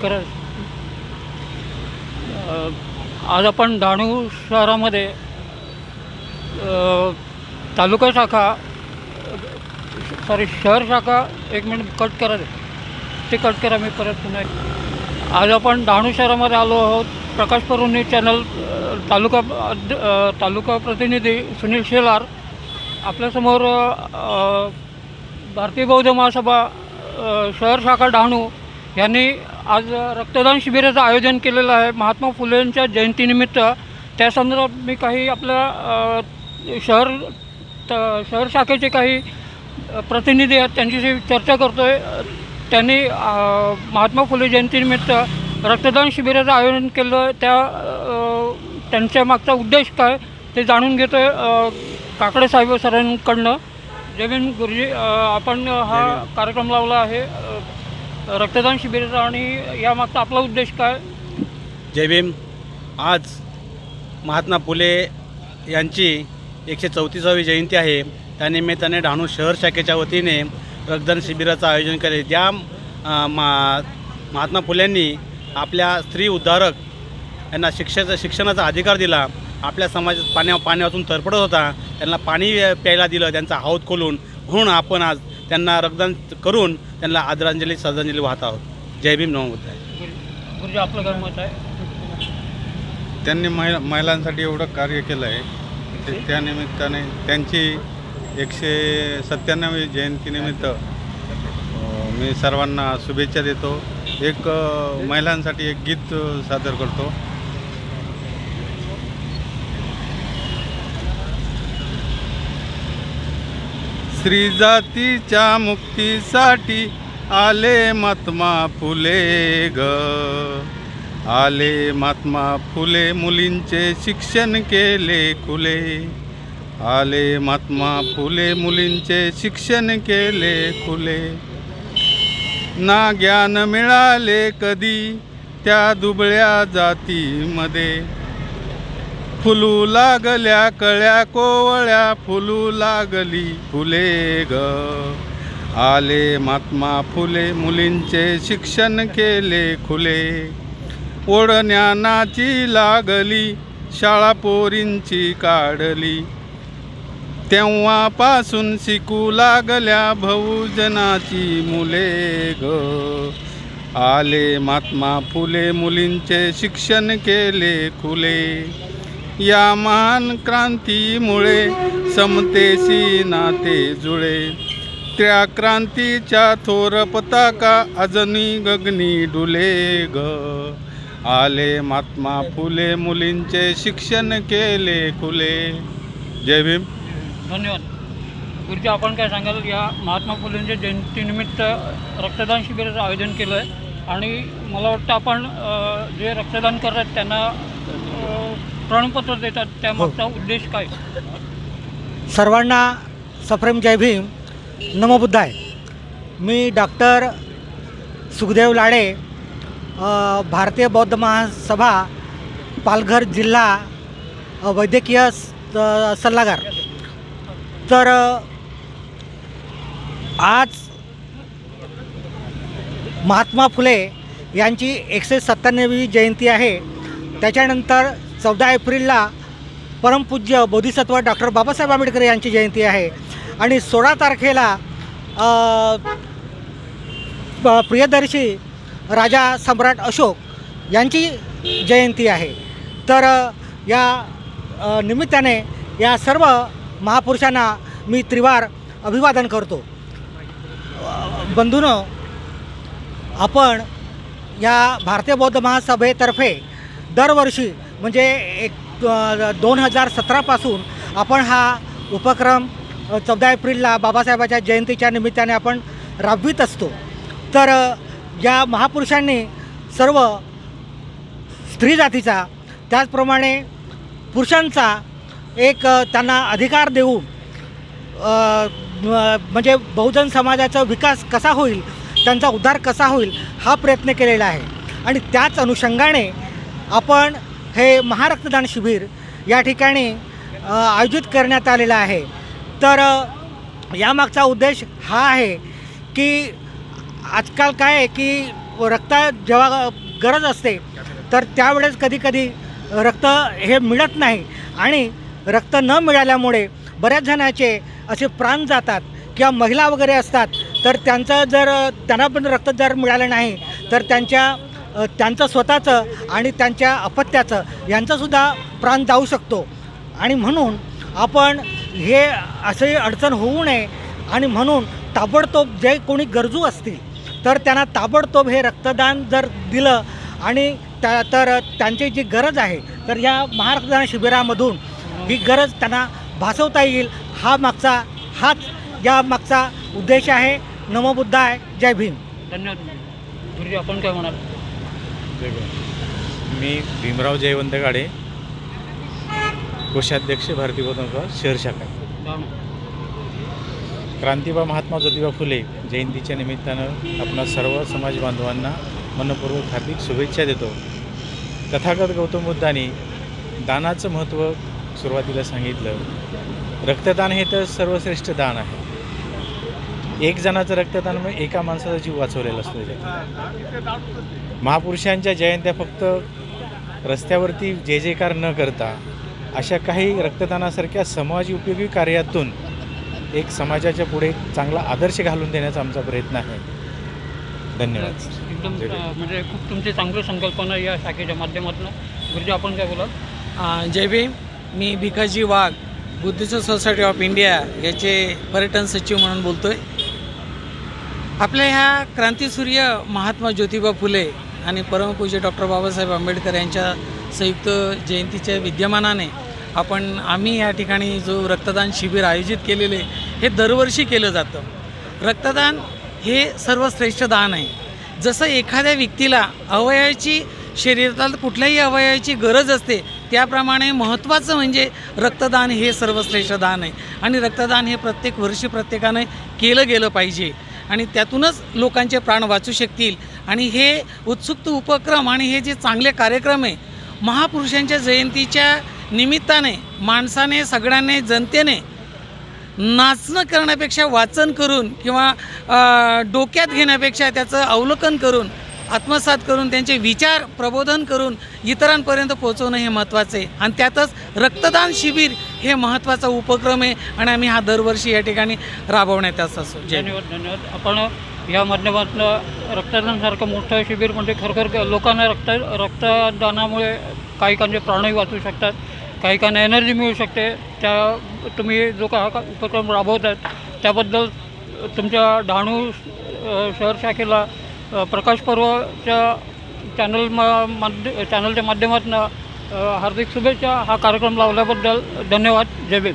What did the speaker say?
कर आज आपण डहाणू शहरामध्ये तालुका शाखा सॉरी शहर शाखा एक मिनिट कट करा रे. ते कट करा मी परत पुन्हा आज आपण डहाणू शहरामध्ये आलो आहोत. प्रकाश परुनी चॅनल तालुका तालुका प्रतिनिधी सुनील शेलार. आपल्यासमोर भारतीय बौद्ध महासभा शहर शाखा डहाणू यांनी आज रक्तदान शिबिराचं आयोजन केलेलं आहे. महात्मा फुलेंच्या जयंतीनिमित्त. त्या संदर्भात मी काही आपल्या शहर त शहर शाखेचे काही प्रतिनिधी आहेत त्यांच्याशी चर्चा करतो आहे त्यांनी महात्मा फुले जयंतीनिमित्त रक्तदान शिबिराचं आयोजन केलं. त्या त्यांच्या मागचा उद्देश काय ते जाणून घेतो आहे काकडे साहेब सरांकडनं. भीम गुरुजी आपण हा कार्यक्रम लावला आहे. रक्तदान शिबिराचा आणि यामागचा आपला उद्देश काय? जय भीम. आज महात्मा फुले यांची एकशे चौतीसावी जयंती आहे. त्यानिमित्ताने डहाणू शहर शाखेच्या वतीने रक्तदान शिबिराचं आयोजन केले. ज्या मा महात्मा फुल्यांनी आपल्या स्त्री उद्धारक यांना शिक्षाचा शिक्षणाचा अधिकार दिला. आपल्या समाजात पाण्या पाण्यातून तरपडत होता. त्यांना पाणी प्यायला दिलं. त्यांचा हौद खोलून म्हणून आपण आज त्यांना रक्तदान करून त्यांना आदरांजली श्रद्धांजली वाहत आहोत. जय भीम गुरु- गुरुजी आपलं काय मत आहे. त्यांनी महि महिलांसाठी एवढं कार्य केलं आहे. ते त्यानिमित्ताने त्यांची एकशे सत्त्याण्णवी जयंतीनिमित्त अ, मी सर्वांना शुभेच्छा देतो. एक अ, महिलांसाठी एक गीत सादर करतो. स्त्री जातीच्या मुक्तीसाठी आले महात्मा फुले ग. आले महात्मा फुले मुलींचे शिक्षण केले खुले. आले महात्मा फुले मुलींचे शिक्षण केले खुले. ना ज्ञान मिळाले कधी त्या दुबळ्या जातीमध्ये. फुलू लागल्या कळ्या कोवळ्या फुलू लागली फुले ग. आले महात्मा फुले मुलींचे शिक्षण केले खुले. ओढण्यानाची लागली शाळा पोरींची काढली. तेव्हापासून शिकू लागल्या बहुजनाची मुले ग. आले महात्मा फुले मुलींचे शिक्षण केले खुले. या महान क्रांतीमुळे समतेशी नाते जुळे. त्या क्रांतीच्या थोर पताका अजनी गगनी डुले ग. आले महात्मा फुले मुलींचे शिक्षण केले खुले. जय भीम. धन्यवाद. गुरुजी आपण काय सांगाल या महात्मा फुलेंच्या जयंतीनिमित्त रक्तदान शिबिराचं आयोजन केलं आहे आणि मला वाटतं आपण जे रक्तदान करत आहेत त्यांना प्रमाणपत्र देतात त्यामागचा उद्देश काय? सर्वांना सप्रेम जय भीम नमो बुद्धाय. मी डॉक्टर सुखदेव लाडे भारतीय बौद्ध महासभा पालघर जिल्हा वैद्यकीय सल्लागार. तर आज महात्मा फुले यांची एकशे सत्त्याण्णवी जयंती आहे. त्याच्यानंतर चौदा एप्रिलला परमपूज्य बोधिसत्व डॉक्टर बाबासाहेब आंबेडकर यांची जयंती आहे. आणि सोळा तारखेला प- प्रियदर्शी राजा सम्राट अशोक यांची जयंती आहे. तर या निमित्ताने या सर्व महापुरुषांना मी त्रिवार अभिवादन करतो. अ, बंधूनो आपण या भारतीय बौद्ध महासभेतर्फे दरवर्षी म्हणजे एक दोन हजार सतरापासून आपण हा उपक्रम चौदा एप्रिलला बाबासाहेबाच्या जयंतीच्या निमित्ताने आपण राबवित असतो. तर या महापुरुषांनी सर्व स्त्री जातीचा त्याचप्रमाणे पुरुषांचा एक त्यांना अधिकार देऊन म्हणजे बहुजन समाजाचा विकास कसा होईल त्यांचा उद्धार कसा होईल हा प्रयत्न केलेला आहे. आणि त्याच अनुषंगाने आपण हे महारक्तदान शिबिर या ठिकाणी आयोजित करण्यात आलेलं आहे. तर यामागचा उद्देश हा आहे की आजकाल काय आहे की रक्त जेव्हा गरज असते तर त्यावेळेस कधीकधी रक्त हे मिळत नाही आणि रक्त न मिळाल्यामुळे बऱ्याच जणांचे असे प्राण जातात किंवा महिला वगैरे असतात तर त्यांचं जर त्यांना पण रक्त जर मिळालं नाही तर त्यांच्या त्यांचं स्वतःचं आणि त्यांच्या अपत्याचं यांचासुद्धा प्राण जाऊ शकतो. आणि म्हणून आपण हे असे अडचण होऊ नये आणि म्हणून ताबडतोब जे कोणी गरजू असतील तर त्यांना ताबडतोब हे रक्तदान जर दिलं आणि त्या तर त्यांची जी गरज आहे तर या महारक्तदान शिबिरामधून ही गरज त्यांना भासवता येईल हा मागचा हाच या मागचा उद्देश आहे. नमोबुद्धाय जय भीम. धन्यवाद. गुरुजी आपण काय म्हणाल? मी भीमराव जयवंत गाडे. कोषाध्यक्ष भारतीय बौद्ध शहर शाखा. क्रांतिबा महात्मा ज्योतिबा फुले जयंतीच्या निमित्तानं आपणा सर्व समाज बांधवांना मनपूर्वक हार्दिक शुभेच्छा देतो. तथागत गौतम बुद्धांनी दानाचं महत्त्व सुरुवातीला सांगितलं. रक्तदान हे तर सर्वश्रेष्ठ दान आहे. एक जणाचं रक्तदान म्हणजे एका माणसाचा जीव वाचवलेला असतो त्याच्यात. महापुरुषांच्या जयंत्या फक्त रस्त्यावरती जे जयकार न करता अशा काही रक्तदानासारख्या समाज उपयोगी कार्यातून एक समाजाच्या पुढे चांगला आदर्श घालून देण्याचा आमचा प्रयत्न आहे. धन्यवाद. एकदम म्हणजे खूप तुमची चांगली संकल्पना या शाखेच्या माध्यमातून. गुरुजी आपण काय बोलाल? अ, जय भीम. मी Bhikaji Wagh Buddhist society of India याचे पर्यटन सचिव म्हणून बोलतो आहे आपल्या ह्या क्रांतीसूर्य महात्मा ज्योतिबा फुले आणि परमपूज्य डॉक्टर बाबासाहेब आंबेडकर यांच्या संयुक्त जयंतीच्या विद्यमानाने आपण आम्ही या ठिकाणी जो रक्तदान शिबिर आयोजित केलेले हे दरवर्षी केलं जातं. रक्तदान हे सर्वश्रेष्ठ दान आहे. जसं एखाद्या व्यक्तीला अवयवाची शरीरात कुठल्याही अवयवाची गरज असते त्याप्रमाणे महत्त्वाचं म्हणजे रक्तदान हे सर्वश्रेष्ठ दान आहे. आणि रक्तदान हे प्रत्येक वर्षी प्रत्येकाने केलं गेलं पाहिजे. आणि त्यातूनच लोकांचे प्राण वाचू शकतील. आणि हे उत्सुक्त उपक्रम आणि हे जे चांगले कार्यक्रम आहे महापुरुषांच्या जयंतीच्या निमित्ताने माणसाने सगळ्याने जनतेने नाचणं करण्यापेक्षा वाचन करून किंवा डोक्यात घेण्यापेक्षा त्याचं अवलोकन करून आत्मसात करून त्यांचे विचार प्रबोधन करून इतरांपर्यंत पोहोचवणं हे महत्त्वाचं. आहे आणि त्यातच रक्तदान शिबिर हे महत्त्वाचा उपक्रम आहे आणि आम्ही हा दरवर्षी या ठिकाणी राबवण्यात असतो धन्यवाद धन्यवाद. आपण या माध्यमातून रक्तदानासारखं मोठं शिबिर म्हणजे खरखर लोकांना रक्त रक्तदानामुळे काही कांचे म्हणजे प्राणही वाचू शकतात काही कांना एनर्जी मिळू शकते. त्या तुम्ही जो का हा उपक्रम राबवतात त्याबद्दल तुमच्या डहाणू शहर शाखेला प्रकाश पर्वच्या चॅनल मा माध्य चॅनलच्या माध्यमातून हार्दिक शुभेच्छा. हा कार्यक्रम लावल्याबद्दल धन्यवाद. जय भीम.